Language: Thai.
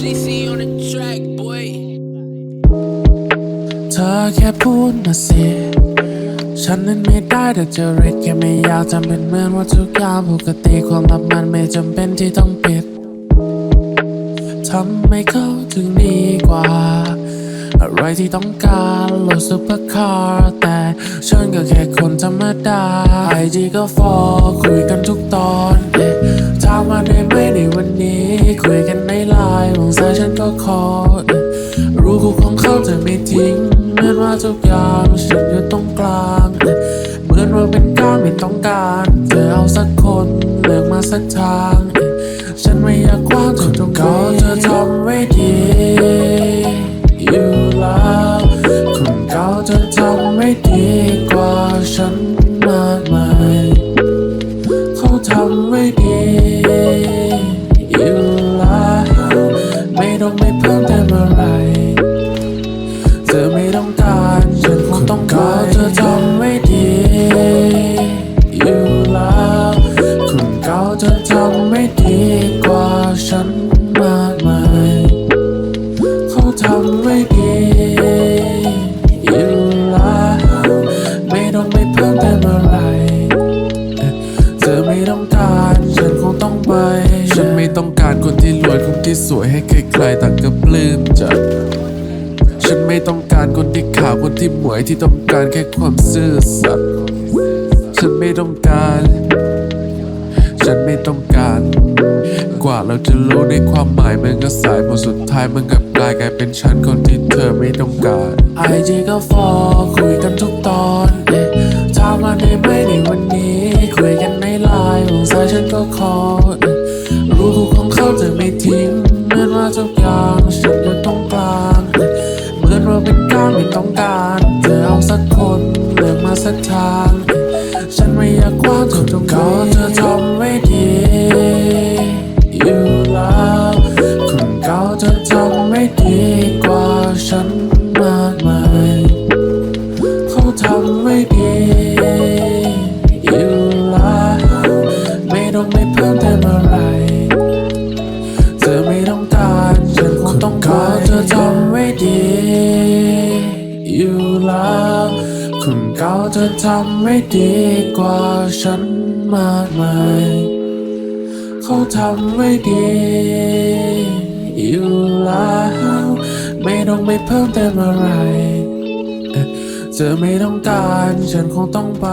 GC on the track, boy. เธอแค่พูดมาสิฉันนั้นไม่ได้แต่จะริดแค่ไม่อยากทำเป็นเหมือนว่าทุกอย่างปกติความลับมันไม่จำเป็นที่ต้องปิดทำให้เขาถึงดีกว่า อะไรที่ต้องการโหลดซุปเปอร์คาร์แต่ฉันก็แค่คนธรรมดาไอจีก็ฟอคุยกันทุกตอนเอ๊ะถามมาได้ไหมในวันนี้ คุยกันในไลน์วงสายฉันก็คอรู้คู่ของเขาจะไม่ทิ้งเหมือนว่าทุกอย่างฉันอยู่ตรงกลางเหมือนว่าเป็นก้าไม่ต้องการเธอเอาสักคนเลือกมาสักทาง ฉันไม่อยากกว้างจนตรงนี้เธอทำไว้ดีำไว้ดีอยู่แล้วไม่ต้องไม่เพิ่มเติมอะไร เธอไม่ต้องการฉันคงต้องการเธอทำไว้ดีอยู่แล้วคนเก่าจะทำไม่ดีกว่าฉัน ต้ารฉันคงต้องไป ฉันไม่ต้องการคนที่รวยคนที่สวยให้ใครๆต่างก็ปลื้มใจฉันไม่ต้องการคนที่ขาวคนที่หมวยที่ต้องการแค่ความซื่อสัตย์ฉันไม่ต้องการ ฉันไม่ต้องการ กว่าเราจะรู้ในความหมายมันก็สายพอสุดท้ายมันกลับกลายกลายเป็นฉันคนที่เธอไม่ต้องการไอจีก็ฟอคุยกัน อเอ๊ะรู้คู่ของเขาจะไม่ทิ้งเหมือนว่าทุกอย่างฉันอยู่ตรงกลางเหมือนว่าเป็นก้าวไม่ต้องการเธอเอาสักคนเลือกมาสักทางฉันไม่อยากว้างจนตรงนี้เธอทำไม่ดีอยู่แล้วคนเก่าจะทำไม่ดีกว่าฉันมากมายเขาทำไม่ดี แล้วคนเก่าจะทำไม่ดีกว่าฉันมากมายเขาทำไม่ดีอยู่แล้วไม่ต้องไม่เพิ่มเติมอะไรจะเธอไม่ต้องการฉันคงต้องไป